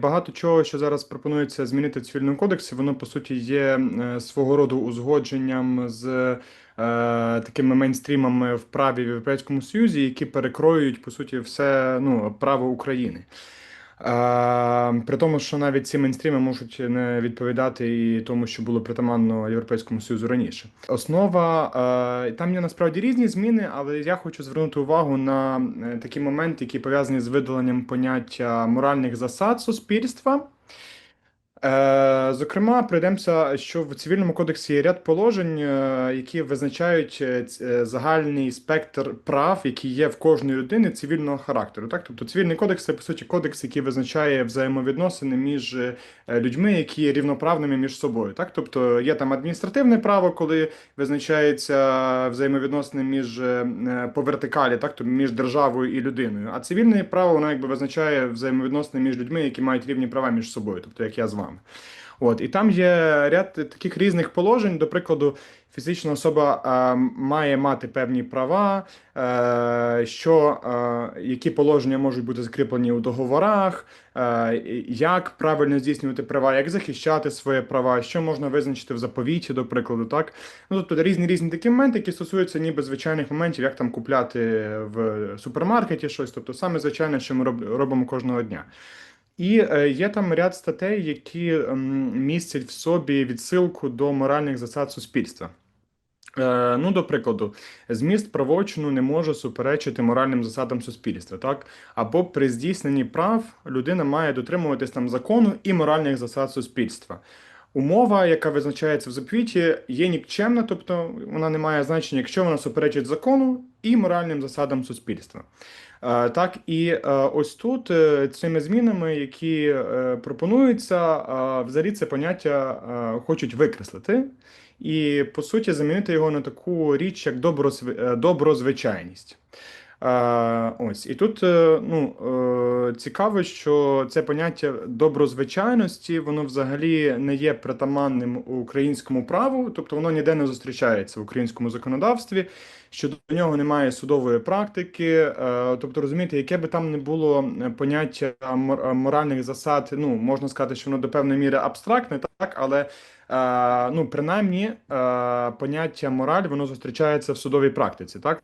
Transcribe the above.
Багато чого, що зараз пропонується змінити в цивільному кодексі, воно по суті є е, свого роду узгодженням з е, такими мейнстрімами в праві в Європейському Союзі, які перекроюють по суті все ну, право України. Е, при тому, що навіть ці мейнстріми можуть не відповідати і тому, що було притаманно Європейському Союзу раніше. Основа е, там є насправді різні зміни, але я хочу звернути увагу на е, такі моменти, які пов'язані з видаленням поняття моральних засад суспільства. Е, Зокрема, пройдемося, що в цивільному кодексі є ряд положень, е, які визначають е, загальний спектр прав, які є в кожної людини цивільного характеру. Так, тобто цивільний кодекс це по суті кодекс, який визначає взаємовідносини між людьми, які є рівноправними між собою. Так, тобто є там адміністративне право, коли визначається взаємовідносини між е, по вертикалі, так, тобто між державою і людиною. А цивільне право воно якби визначає взаємовідносини між людьми, які мають рівні права між собою, тобто як я з вами. От, і там є ряд таких різних положень. До прикладу, фізична особа е, має мати певні права, е, що, е, які положення можуть бути закріплені у договорах, е, як правильно здійснювати права, як захищати свої права, що можна визначити в заповіті, до прикладу, так. Ну, тобто різні різні такі моменти, які стосуються ніби звичайних моментів, як там купляти в супермаркеті щось, тобто саме звичайне, що ми роб- робимо кожного дня. І е, є там ряд статей, які ем, містять в собі відсилку до моральних засад суспільства. Е, ну, до прикладу, зміст правочину не може суперечити моральним засадам суспільства, так? Або при здійсненні прав людина має дотримуватись там закону і моральних засад суспільства. Умова, яка визначається в заповіті, є нікчемна, тобто вона не має значення, якщо вона суперечить закону і моральним засадам суспільства. Е, Так, і е, ось тут е, цими змінами, які пропонуються, взагалі це поняття хочуть викреслити і, по суті, замінити його на таку річ, як доброзв- доброзвичайність. Е, Ось і тут е, ну, е, цікаво, що це поняття доброзвичайності, воно взагалі не є притаманним українському праву, тобто воно ніде не зустрічається в українському законодавстві, що до нього немає судової практики. Тобто, розумієте, яке би там не було поняття мор- моральних засад, ну можна сказати, що воно до певної міри абстрактне, так, але ну, принаймні поняття мораль воно зустрічається в судовій практиці, так?